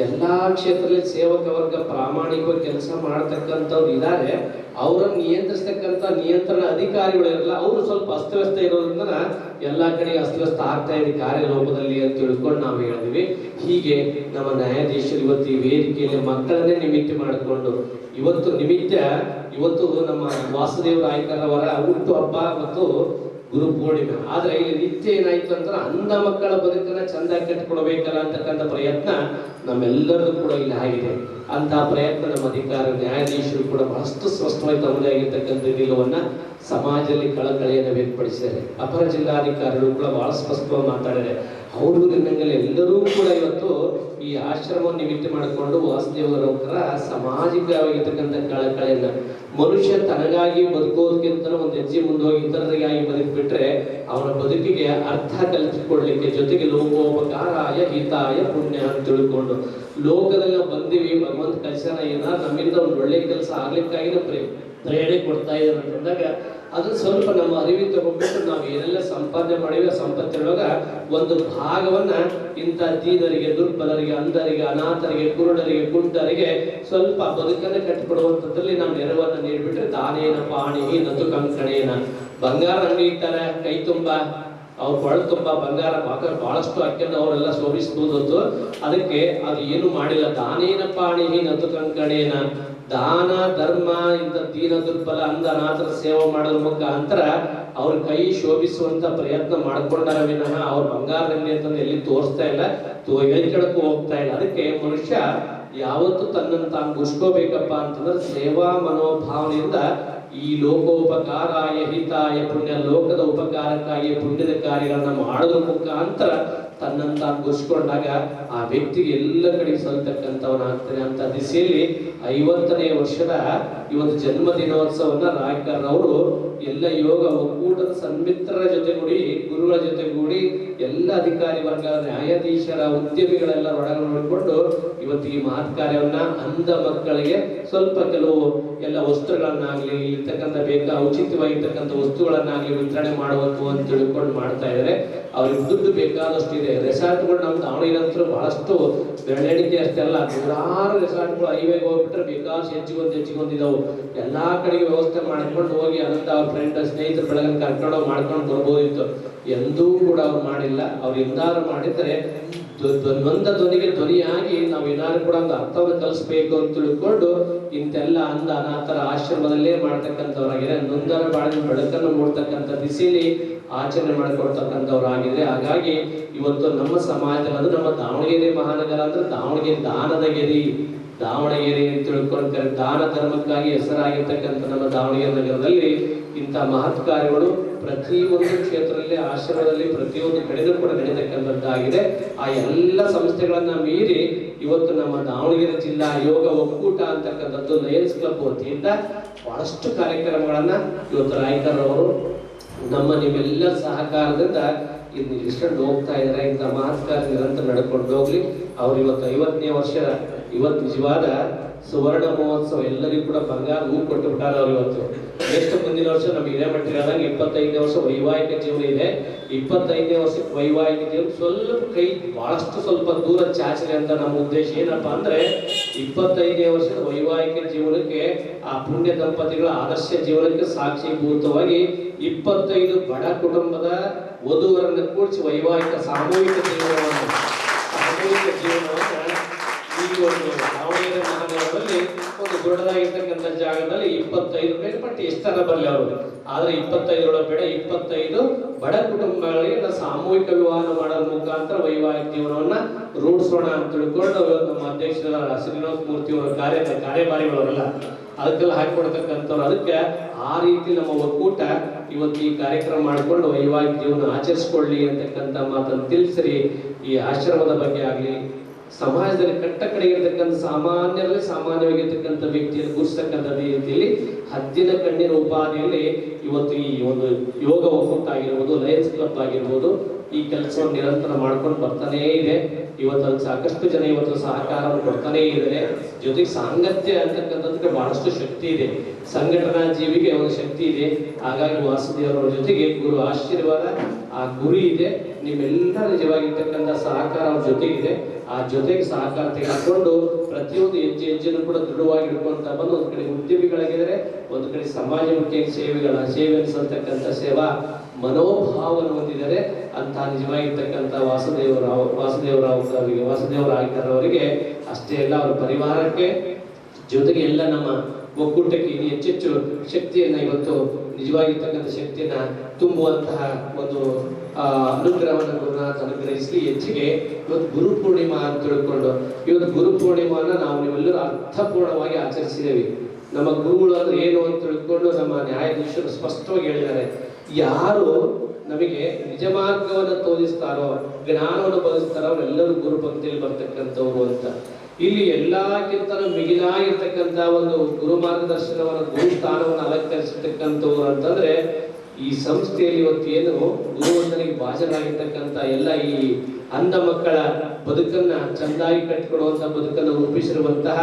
ಎಲ್ಲಾ ಕ್ಷೇತ್ರದಲ್ಲಿ ಸೇವಕ ವರ್ಗ ಪ್ರಾಮಾಣಿಕವಾಗಿ ಕೆಲಸ ಮಾಡ್ತಕ್ಕಂಥವ್ರು ಇದ್ದಾರೆ ಅವರನ್ನು ನಿಯಂತ್ರಿಸ್ತಕ್ಕಂಥ ನಿಯಂತ್ರಣ ಅಧಿಕಾರಿಗಳು ಇರಲ್ಲ. ಅವರು ಸ್ವಲ್ಪ ಅಸ್ತವ್ಯಸ್ತ ಇರೋದ್ರಿಂದ ಎಲ್ಲ ಕಡೆ ಅಸ್ತವ್ಯಸ್ತ ಆಗ್ತಾ ಇದೆ ಕಾರ್ಯಲೋಪದಲ್ಲಿ ಅಂತ ತಿಳ್ಕೊಂಡು ನಾವು ಹೇಳಿದ್ವಿ. ಹೀಗೆ ನಮ್ಮ ನ್ಯಾಯಾಧೀಶರು ಇವತ್ತು ಈ ವೇದಿಕೆಯಲ್ಲಿ ಮಕ್ಕಳನ್ನೇ ನಿಮಿತ್ತ ಮಾಡಿಕೊಂಡು, ಇವತ್ತು ನಿಮಿತ್ತ ಇವತ್ತು ನಮ್ಮ ವಾಸುದೇವ ರಾಯಕರವರ ಹುಟ್ಟು ಹಬ್ಬ ಮತ್ತು ಗುರು ಪೂರ್ಣಿಮೆ. ಆದ್ರೆ ಇಲ್ಲಿ ನಿತ್ಯ ಏನಾಯ್ತು ಅಂತಂದ್ರೆ ಅಂಧ ಮಕ್ಕಳ ಬದುಕನ್ನ ಚಂದ ಕಟ್ಟಿಕೊಡ್ಬೇಕಲ್ಲ ಅಂತಕ್ಕಂಥ ಪ್ರಯತ್ನ ನಮ್ಮೆಲ್ಲರದು ಕೂಡ ಇಲ್ಲಿ ಆಗಿದೆ. ಅಂತ ಪ್ರಯತ್ನ ನಮ್ಮ ಅಧಿಕಾರ ನ್ಯಾಯಾಧೀಶರು ಕೂಡ ಬಹಳಷ್ಟು ಸ್ಪಷ್ಟವಾಗಿ ತಮ್ಮದೇ ಆಗಿರ್ತಕ್ಕಂಥ ನಿಲುವನ್ನ ಸಮಾಜದಲ್ಲಿ ಕಳಕಳಿಯನ್ನು ವ್ಯಕ್ತಪಡಿಸಿದ್ದಾರೆ. ಅಪರ ಜಿಲ್ಲಾಧಿಕಾರಿಗಳು ಕೂಡ ಬಹಳ ಸ್ಪಷ್ಟವಾಗಿ ಮಾತಾಡಿದ್ದಾರೆ. ಅವರು ನಿನ್ನಂಗಲ್ಲಿ ಎಲ್ಲರೂ ಕೂಡ ಇವತ್ತು ಈ ಆಶ್ರಮವನ್ನು ನಿಮಿತ್ತ ಮಾಡಿಕೊಂಡು ವಾಸುದೇವರವರ ಸಾಮಾಜಿಕವಾಗಿರ್ತಕ್ಕಂಥ ಕಳಕಳಿಯನ್ನ ಮನುಷ್ಯ ತನಗಾಗಿ ಬದುಕೋದಕ್ಕಿಂತ ಒಂದು ಹೆಜ್ಜೆ ಮುಂದೋಗಿ ಇತರರಿಗಾಗಿ ಬದುಕಿಬಿಟ್ರೆ ಅವನ ಬದುಕಿಗೆ ಅರ್ಥ ಕಲ್ಪಿಸಿಕೊಡ್ಲಿಕ್ಕೆ ಜೊತೆಗೆ ಲೋಕೋಪಕಾರಾಯ ಹಿತಾಯ ಪುಣ್ಯ ಅಂತ ತಿಳ್ಕೊಂಡು ಲೋಕದಲ್ಲಿ ನಾವು ಬಂದಿವಿ, ಭಗವಂತ ಕಲ್ಸನ ಏನಾದ್ರು ನಮ್ಮಿಂದ ಒಂದು ಒಳ್ಳೆ ಕೆಲಸ ಆಗ್ಲಿಕ್ಕಾಗಿ ಪ್ರೇ, ಪ್ರೇರಣೆ ಕೊಡ್ತಾ ಇದ್ದಾರೆ ಅಂತಂದಾಗ ಅದು ಸ್ವಲ್ಪ ನಮ್ಮ ಅರಿವಿ ತಗೊಂಡ್ಬಿಟ್ಟು ನಾವು ಏನೆಲ್ಲ ಸಂಪಾದನೆ ಮಾಡಿವೆ ಸಂಪತ್ತಿನೊಳಗ ಒಂದು ಭಾಗವನ್ನ ಇಂಥ ದೀನರಿಗೆ, ದುರ್ಬಲರಿಗೆ, ಅಂಧರಿಗೆ, ಅನಾಥರಿಗೆ, ಕುರುಡರಿಗೆ, ಕುಂಟರಿಗೆ ಸ್ವಲ್ಪ ಬದುಕನ್ನ ಕಟ್ಟಿಕೊಡುವಂಥದ್ರಲ್ಲಿ ನಾವು ನೆರವನ್ನ ನೀಡ್ಬಿಟ್ರೆ ದಾನೇನ ಪಾಣಿ ನದು ಕಂಕಣೇನ. ಬಂಗಾರ ಅಂಗಡಿ ಇಟ್ಟಾರೆ, ಕೈ ತುಂಬ, ಅವ್ರ ಬಳ ತುಂಬಾ ಬಂಗಾರ ಪಾಕ ಬಹಳಷ್ಟು ಅಕ್ಕಿಯನ್ನು ಅವರೆಲ್ಲ ಶೋಭಿಸಬಹುದು ಅದಕ್ಕೆ ಅದು ಏನು ಮಾಡಿಲ್ಲ ದಾನೇನ ಪಾಣಿ ನತು ಕಂಕಣೇನ. ದಾನ, ಧರ್ಮ, ಇಂಥ ದೀನ ದುರ್ಬಲ ಅಂದ ಅನಾಥರ ಸೇವೆ ಮಾಡೋದ್ರ ಮುಖಾಂತರ ಅವ್ರ ಕೈ ಶೋಭಿಸುವಂತ ಪ್ರಯತ್ನ ಮಾಡ್ಕೊಂಡಾರ ವಿನಃ ಅವ್ರ ಬಂಗಾರದಲ್ಲಿ ಅಂತಂದು ಎಲ್ಲಿ ತೋರಿಸ್ತಾ ಇಲ್ಲ ಎಳ್ಕೆಳಕ್ಕೂ ಹೋಗ್ತಾ ಇಲ್ಲ. ಅದಕ್ಕೆ ಮನುಷ್ಯ ಯಾವತ್ತು ತನ್ನನ್ನು ತಾನು ಗುಸ್ಕೋಬೇಕಪ್ಪ ಅಂತಂದ್ರೆ ಸೇವಾ ಮನೋಭಾವನೆಯಿಂದ ಈ ಲೋಕೋಪಕಾರಾಯ ಹಿತಾಯ ಪುಣ್ಯ ಲೋಕದ ಉಪಕಾರಕ್ಕಾಗಿ ಪುಣ್ಯದ ಕಾರ್ಯಗಳನ್ನ ಮಾಡೋದ್ರ ಮುಖಾಂತರ ತನ್ನನ್ನು ತಾನು ಗುರ್ಸ್ಕೊಂಡಾಗ ಆ ವ್ಯಕ್ತಿಗೆ ಎಲ್ಲ ಕಡೆ ಸಲ್ತಕ್ಕಂಥವನಾಗ್ತಾನೆ ಅಂತ ದಿಸೆಯಲ್ಲಿ ಐವತ್ತನೇ ವರ್ಷದ ಇವತ್ತು ಜನ್ಮ ದಿನೋತ್ಸವನ್ನ ರಾಯಕರ್ ಅವರು ಎಲ್ಲ ಯೋಗ ಒಕ್ಕೂಟದ ಸನ್ಮಿತ್ರರ ಜೊತೆಗೂಡಿ, ಗುರುಗಳ ಜೊತೆಗೂಡಿ ಎಲ್ಲ ಅಧಿಕಾರಿ ವರ್ಗ ನ್ಯಾಯಾಧೀಶರ ಉದ್ಯಮಿಗಳೆಲ್ಲ ಒಳಗೊಂಡಿಕೊಂಡು ಇವತ್ತು ಈ ಮಹತ್ ಕಾರ್ಯವನ್ನ ಅಂಧ ಮಕ್ಕಳಿಗೆ ಸ್ವಲ್ಪ ಕೆಲವು ಎಲ್ಲ ವಸ್ತುಗಳನ್ನಾಗ್ಲಿ, ಇರ್ತಕ್ಕಂಥ ಬೇಕಾ ಉಚಿತವಾಗಿರ್ತಕ್ಕಂಥ ವಸ್ತುಗಳನ್ನಾಗ್ಲಿ ವಿತರಣೆ ಮಾಡಬೇಕು ಅಂತ ತಿಳ್ಕೊಂಡು ಮಾಡ್ತಾ ಇದ್ದಾರೆ. ಅವ್ರಿಗೆ ದುಡ್ಡು ಬೇಕಾದಷ್ಟು ಇದೆ ರೆಸಾರ್ಟ್ಗಳು ನಮ್ಮ ದಾವಣಗೆರೆ ಬಹಳಷ್ಟು ಬೆಳವಣಿಗೆ ಅಷ್ಟೇ ಅಲ್ಲ. ನೂರಾರು ರೆಸಾರ್ಟ್ಗಳು ಹೈವೇಗೆ ಹೋಗ್ಬಿಟ್ರೆ ಬೇಕಾದಷ್ಟು ಹೆಚ್ಚಿಗೊಂದು ಹೆಚ್ಚಿಗೊಂದಿದ್ದಾವೆ ಎಲ್ಲ ಕಡೆಗೆ ವ್ಯವಸ್ಥೆ ಮಾಡ್ಕೊಂಡು ಹೋಗಿ ಅನಂತ ಅವ್ರ ಫ್ರೆಂಡ್ ಸ್ನೇಹಿತರ ಬೆಳಗ್ಗೆ ಕರ್ಕೊಂಡು ಮಾಡ್ಕೊಂಡು ಬರ್ಬೋದಿತ್ತು. ಎಂದೂ ಕೂಡ ಅವ್ರು ಮಾಡಿಲ್ಲ. ಅವ್ರು ಎಂದಾರು ಮಾಡಿದ್ರೆ ನೊಂದ ಧ್ವನಿಗೆ ಧ್ವನಿಯಾಗಿ ನಾವು ಏನಾದ್ರು ಕೂಡ ಒಂದು ಅರ್ಥವನ್ನು ಕಲಿಸ್ಬೇಕು ಅಂತ ತಿಳ್ಕೊಂಡು ಇಂತೆಲ್ಲ ಅಂದ ಅನಾಥರ ಆಶ್ರಮದಲ್ಲೇ ಮಾಡ್ತಕ್ಕಂಥವ್ರಾಗಿದೆ ನೊಂದರ ಬಾಳಿನ ಬೆಳಕನ್ನು ಮೂಡ್ತಕ್ಕಂಥ ದಿಸೆಯಲ್ಲಿ ಆಚರಣೆ ಮಾಡಿಕೊಡ್ತಕ್ಕಂಥವ್ರಾಗಿದೆ ಹಾಗಾಗಿ ಇವತ್ತು ನಮ್ಮ ಸಮಾಜದಲ್ಲಿ ನಮ್ಮ ದಾವಣಗೆರೆ ಮಹಾನಗರ ಅಂದ್ರೆ ದಾವಣಗೆರೆ ದಾನದ ಗೆರಿ ದಾವಣಗೆರೆ ಅಂತ ತಿಳ್ಕೊಳ್ತಾರೆ ದಾನ ಧರ್ಮಕ್ಕಾಗಿ ಹೆಸರಾಗಿರ್ತಕ್ಕಂಥ ನಮ್ಮ ದಾವಣಗೆರೆ ನಗರದಲ್ಲಿ ಇಂಥ ಮಹತ್ ಕಾರ್ಯಗಳು ಪ್ರತಿಯೊಂದು ಕ್ಷೇತ್ರದಲ್ಲಿ, ಆಶ್ರಮದಲ್ಲಿ, ಪ್ರತಿಯೊಂದು ಕಡೆಯೂ ಕೂಡ ನಡೀತಕ್ಕಂಥದ್ದಾಗಿದೆ. ಆ ಎಲ್ಲ ಸಂಸ್ಥೆಗಳನ್ನ ಮೀರಿ ಇವತ್ತು ನಮ್ಮ ದಾವಣಗೆರೆ ಜಿಲ್ಲಾ ಯೋಗ ಒಕ್ಕೂಟ ಅಂತಕ್ಕಂಥದ್ದು ಲಯನ್ಸ್ ಕ್ಲಬ್ ವತಿಯಿಂದ ಬಹಳಷ್ಟು ಕಾರ್ಯಕ್ರಮಗಳನ್ನ ಇವತ್ತು ರಾಯ್ಕರ್ ಅವರು ನಮ್ಮ ನಿಮ್ಮೆಲ್ಲರ ಸಹಕಾರದಿಂದ ಇದು ಇಷ್ಟೊಂದು ಹೋಗ್ತಾ ಇದ್ದಾರೆ. ಇಂಥ ಮಹತ್ ಕಾರ್ಯ ನಿರಂತರ ನಡ್ಕೊಂಡು ಹೋಗ್ಲಿ. ಅವ್ರು ಇವತ್ತು ಐವತ್ತನೇ ವರ್ಷ, ಇವತ್ತು ನಿಜವಾದ ಸುವರ್ಣ ಮಹೋತ್ಸವ ಎಲ್ಲರಿಗೂ ಕೂಡ ಬಂಗಾರ ಹೂ ಕೊಟ್ಟು ಬಿಟ್ಟಾರ ಅವ್ರು ಇವತ್ತು. ಎಷ್ಟು ಮುಂದಿನ ವರ್ಷ ನಮ್ಗೆ ಇದೇ ಮಟ್ಟಿಗೆ ಇಪ್ಪತ್ತೈದನೇ ವರ್ಷ ವೈವಾಹಿಕ ಜೀವನ ಇದೆ. ಇಪ್ಪತ್ತೈದನೇ ವರ್ಷಕ್ಕೆ ವೈವಾಹಿಕ ಜೀವನ ಸ್ವಲ್ಪ ಕೈ, ಬಹಳಷ್ಟು ಸ್ವಲ್ಪ ದೂರ ಚಾಚರಿ ಅಂತ ನಮ್ಮ ಉದ್ದೇಶ ಏನಪ್ಪಾ ಅಂದ್ರೆ ಇಪ್ಪತ್ತೈದನೇ ವರ್ಷದ ವೈವಾಹಿಕ ಜೀವನಕ್ಕೆ ಆ ಪುಣ್ಯ ದಂಪತಿಗಳ ಆದರ್ಶ ಜೀವನಕ್ಕೆ ಸಾಕ್ಷೀಭೂತವಾಗಿ ಇಪ್ಪತ್ತೈದು ಬಡ ಕುಟುಂಬದ ವಧುವರನ್ನು ಕೂಡಿಸಿ ವೈವಾಹಿಕ ಸಾಮೂಹಿಕ ಜೀವನವನ್ನು ಸಾಮೂಹಿಕ ಜೀವನವನ್ನು ಈ ಒಂದು ದಾವಣಗೆರೆ ಮಹಾನಗರದಲ್ಲಿ ಒಂದು ದೊಡ್ಡದಾಗಿರ್ತಕ್ಕಂಥ ಜಾಗದಲ್ಲಿ ಇಪ್ಪತ್ತೈದು ಬೇಡ ಬಟ್ ಎಷ್ಟರ ಬರಲಿ ಅವರು. ಆದರೆ ಇಪ್ಪತ್ತೈದರೊಳಗೆ ಬೇಡ, ಇಪ್ಪತ್ತೈದು ಬಡ ಕುಟುಂಬಗಳಿಗೆ ನಾವು ಸಾಮೂಹಿಕ ವಿವಾಹ ಮಾಡೋದ್ರ ಮುಖಾಂತರ ವೈವಾಹಿಕ ಜೀವನವನ್ನು ರೂಢಿಸೋಣ ಅಂತ ತಿಳ್ಕೊಂಡು ನಮ್ಮ ಅಧ್ಯಕ್ಷರಾದ ಶ್ರೀನಿವಾಸ ಮೂರ್ತಿ ಅವರ ಕಾರ್ಯ, ಕಾರ್ಯಭಾರಿಗಳವರಲ್ಲ ಅದಕ್ಕೆಲ್ಲ ಹಾಕಿಕೊಡ್ತಕ್ಕಂಥವ್ರು. ಅದಕ್ಕೆ ಆ ರೀತಿ ನಮ್ಮ ಒಕ್ಕೂಟ ಇವತ್ತು ಈ ಕಾರ್ಯಕ್ರಮ ಮಾಡಿಕೊಂಡು ವೈವಾಹಿಕ ಜೀವನ ಆಚರಿಸ್ಕೊಳ್ಳಿ ಅಂತಕ್ಕಂಥ ಮಾತನ್ನು ತಿಳಿಸ್ರಿ. ಈ ಆಶ್ರಮದ ಬಗ್ಗೆ ಆಗಲಿ, ಸಮಾಜದಲ್ಲಿ ಕಟ್ಟ ಕಡೆಗಿರ್ತಕ್ಕಂಥ ಸಾಮಾನ್ಯರಲ್ಲಿ ಸಾಮಾನ್ಯವಾಗಿರ್ತಕ್ಕಂಥ ವ್ಯಕ್ತಿಯನ್ನು ಗುರುಸ್ತಕ್ಕಂಥ ರೀತಿಯಲ್ಲಿ ಹದ್ದಿನ ಕಣ್ಣಿನ ಉಪಾಧಿಯಲ್ಲಿ ಇವತ್ತು ಈ ಒಂದು ಯೋಗ ಒಕ್ಕೂಟ ಆಗಿರ್ಬೋದು ಲಯನ್ಸ್ ಕ್ಲಬ್ ಆಗಿರ್ಬೋದು, ಈ ಕೆಲಸವನ್ನು ನಿರಂತರ ಮಾಡ್ಕೊಂಡು ಬರ್ತಾನೇ ಇದೆ. ಇವತ್ತು ಸಾಕಷ್ಟು ಜನ ಇವತ್ತು ಸಹಕಾರವನ್ನು ಕೊಡ್ತಾನೇ ಇದ್ದಾರೆ. ಜೊತೆಗೆ ಸಾಂಗತ್ಯ ಅಂತಕ್ಕಂಥದಕ್ಕೆ ಬಹಳಷ್ಟು ಶಕ್ತಿ ಇದೆ. ಸಂಘಟನಾ ಜೀವಿಗೆ ಒಂದು ಶಕ್ತಿ ಇದೆ. ಹಾಗಾಗಿ ವಾಸುದೇವರ ಜೊತೆಗೆ ಗುರು ಆಶೀರ್ವಾದ, ಆ ಗುರಿ ಇದೆ. ನಿಮ್ಮೆಲ್ಲ ನಿಜವಾಗಿರ್ತಕ್ಕಂಥ ಸಹಕಾರ ಅವ್ರ ಜೊತೆಗಿದೆ. ಆ ಜೊತೆಗೆ ಸಹಕಾರ ತೆಗೆದುಕೊಂಡು ಪ್ರತಿಯೊಂದು ಹೆಜ್ಜೆ ಹೆಜ್ಜೆನೂ ಕೂಡ ದೃಢವಾಗಿ ಇಟ್ಕೊಂತ ಬಂದು ಒಂದು ಕಡೆ ಉದ್ಯಮಿಗಳಾಗಿದ್ದಾರೆ. ಒಂದು ಕಡೆ ಸಮಾಜಮುಖಿ ಸೇವೆಗಳ ಸೇವೆ ಅನಿಸತಕ್ಕಂಥ ಸೇವಾ ಮನೋಭಾವವನ್ನು ಹೊಂದಿದ್ದಾರೆ ಅಂತ ನಿಜವಾಗಿರ್ತಕ್ಕಂಥ ವಾಸುದೇವರಾವ್ ವಾಸುದೇವರಾವ್ ಅವರಿಗೆ ವಾಸುದೇವರ ಅವರಿಗೆ ಅಷ್ಟೇ ಅಲ್ಲ, ಅವರ ಪರಿವಾರಕ್ಕೆ ಜೊತೆಗೆ ಎಲ್ಲ ನಮ್ಮ ಒಕ್ಕೂಟಕ್ಕೆ ಇನ್ನು ಹೆಚ್ಚೆಚ್ಚು ಶಕ್ತಿಯನ್ನ ಇವತ್ತು ನಿಜವಾಗಿರ್ತಕ್ಕಂಥ ಶಕ್ತಿಯನ್ನ ತುಂಬುವಂತಹ ಒಂದು ಅನುಗ್ರಹವನ್ನು ಗುರುನಾಥ ಅನುಗ್ರಹಿಸಲಿ ಹೆಚ್ಚಿಗೆ ಇವತ್ತು ಗುರು ಪೂರ್ಣಿಮಾ ಅಂತ ತಿಳ್ಕೊಂಡು, ಇವತ್ತು ಗುರು ಪೂರ್ಣಿಮಾನ ನಾವು ನೀವೆಲ್ಲರೂ ಅರ್ಥಪೂರ್ಣವಾಗಿ ಆಚರಿಸಿದ್ದೇವೆ. ನಮ್ಮ ಗುರುಗಳು ಅಂದ್ರೆ ಏನು ಅಂತ ತಿಳ್ಕೊಂಡು ನಮ್ಮ ನ್ಯಾಯಾಧೀಶರು ಸ್ಪಷ್ಟವಾಗಿ ಹೇಳಿದ್ದಾರೆ. ಯಾರು ನಮಗೆ ನಿಜ ಮಾರ್ಗವನ್ನು ತೋರಿಸ್ತಾರೋ, ಜ್ಞಾನವನ್ನು ಬೋಧಿಸ್ತಾರೋ ಅವರೆಲ್ಲರೂ ಗುರು ಪಂಕ್ತಿಯಲ್ಲಿ ಬರ್ತಕ್ಕಂಥವ್ರು ಅಂತ. ಇಲ್ಲಿ ಎಲ್ಲಕ್ಕಿಂತಲೂ ಮಿಗಿಲಾಗಿರ್ತಕ್ಕಂಥ ಒಂದು ಗುರು ಮಾರ್ಗದರ್ಶನವನ್ನು, ಗುರು ಸ್ಥಾನವನ್ನು ಅಲಂಕರಿಸಿರ್ತಕ್ಕಂಥವ್ರು ಅಂತಂದ್ರೆ, ಈ ಸಂಸ್ಥೆಯಲ್ಲಿ ಇವತ್ತು ಏನು ಗುರುವಂದನಿಗೆ ಭಾಜರಾಗಿರ್ತಕ್ಕಂಥ ಎಲ್ಲ ಈ ಅಂಧ ಮಕ್ಕಳ ಬದುಕನ್ನ ಚಂದಾಗಿ ಕಟ್ಕೊಡುವಂತಹ ಬದುಕನ್ನು ರೂಪಿಸಿರುವಂತಹ